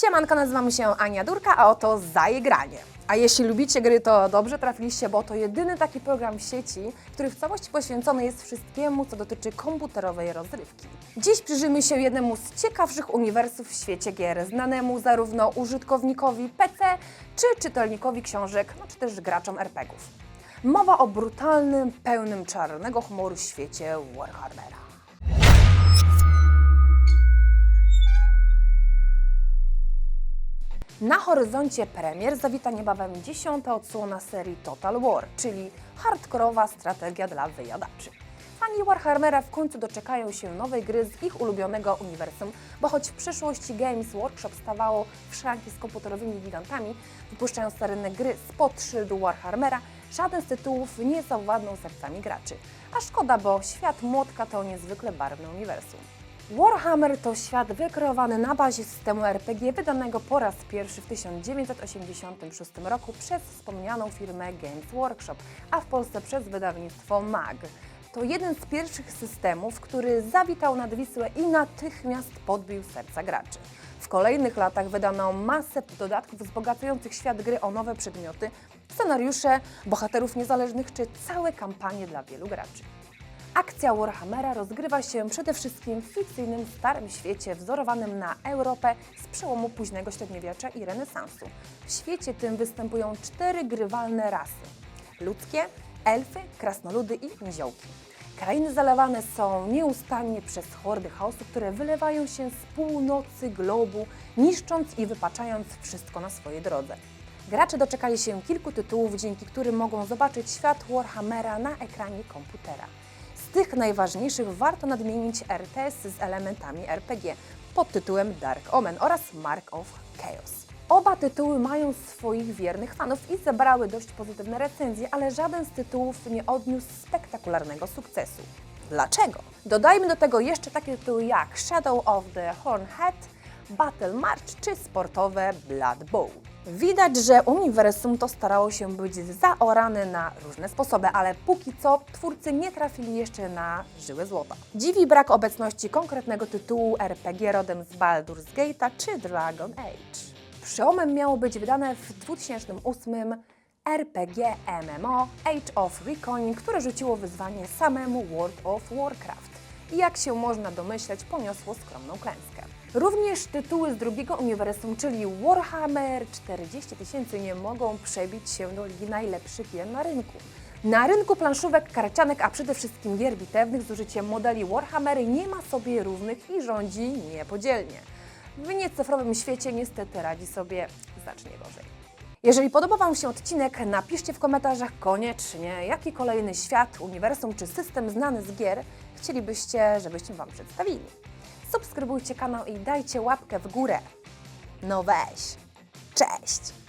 Siemanko, nazywam się Ania Durka, a oto Zajegranie. A jeśli lubicie gry, to dobrze trafiliście, bo to jedyny taki program w sieci, który w całości poświęcony jest wszystkiemu, co dotyczy komputerowej rozrywki. Dziś przyjrzymy się jednemu z ciekawszych uniwersów w świecie gier, znanemu zarówno użytkownikowi PC, czy czytelnikowi książek, no czy też graczom RPGów. Mowa o brutalnym, pełnym czarnego humoru świecie Warhammera. Na horyzoncie premier zawita niebawem dziesiąta odsłona serii Total War, czyli hardkorowa strategia dla wyjadaczy. Fani Warhammera w końcu doczekają się nowej gry z ich ulubionego uniwersum, bo choć w przeszłości Games Workshop stawało w szranki z komputerowymi gigantami, wypuszczając na gry spod szyldu Warhammera, żaden z tytułów nie zawładnął sercami graczy. A szkoda, bo świat młotka to niezwykle barwne uniwersum. Warhammer to świat wykreowany na bazie systemu RPG wydanego po raz pierwszy w 1986 roku przez wspomnianą firmę Games Workshop, a w Polsce przez wydawnictwo MAG. To jeden z pierwszych systemów, który zawitał nad Wisłę i natychmiast podbił serca graczy. W kolejnych latach wydano masę dodatków wzbogacających świat gry o nowe przedmioty, scenariusze, bohaterów niezależnych czy całe kampanie dla wielu graczy. Akcja Warhammera rozgrywa się przede wszystkim w fikcyjnym Starym Świecie wzorowanym na Europę z przełomu późnego średniowiecza i renesansu. W świecie tym występują cztery grywalne rasy. Ludzkie, elfy, krasnoludy i niziołki. Krainy zalewane są nieustannie przez hordy chaosu, które wylewają się z północy globu, niszcząc i wypaczając wszystko na swojej drodze. Gracze doczekali się kilku tytułów, dzięki którym mogą zobaczyć świat Warhammera na ekranie komputera. Tych najważniejszych warto nadmienić RTS z elementami RPG pod tytułem Dark Omen oraz Mark of Chaos. Oba tytuły mają swoich wiernych fanów i zebrały dość pozytywne recenzje, ale żaden z tytułów nie odniósł spektakularnego sukcesu. Dlaczego? Dodajmy do tego jeszcze takie tytuły jak Shadow of the Horned Head, Battle March czy sportowe Blood Bowl. Widać, że uniwersum to starało się być zaorane na różne sposoby, ale póki co twórcy nie trafili jeszcze na żyłę złota. Dziwi brak obecności konkretnego tytułu RPG rodem z Baldur's Gate'a czy Dragon Age. Przełomem miało być wydane w 2008 RPG MMO Age of Reckoning, które rzuciło wyzwanie samemu World of Warcraft i jak się można domyśleć, poniosło skromną klęskę. Również tytuły z drugiego uniwersum, czyli Warhammer 40 tysięcy nie mogą przebić się do ligi najlepszych gier na rynku. Na rynku planszówek, karcianek, a przede wszystkim gier bitewnych z użyciem modeli Warhammer nie ma sobie równych i rządzi niepodzielnie. W niecyfrowym świecie niestety radzi sobie znacznie gorzej. Jeżeli podobał Wam się odcinek, napiszcie w komentarzach koniecznie, jaki kolejny świat, uniwersum czy system znany z gier chcielibyście, żebyśmy Wam przedstawili. Subskrybujcie kanał i dajcie łapkę w górę. No weź. Cześć!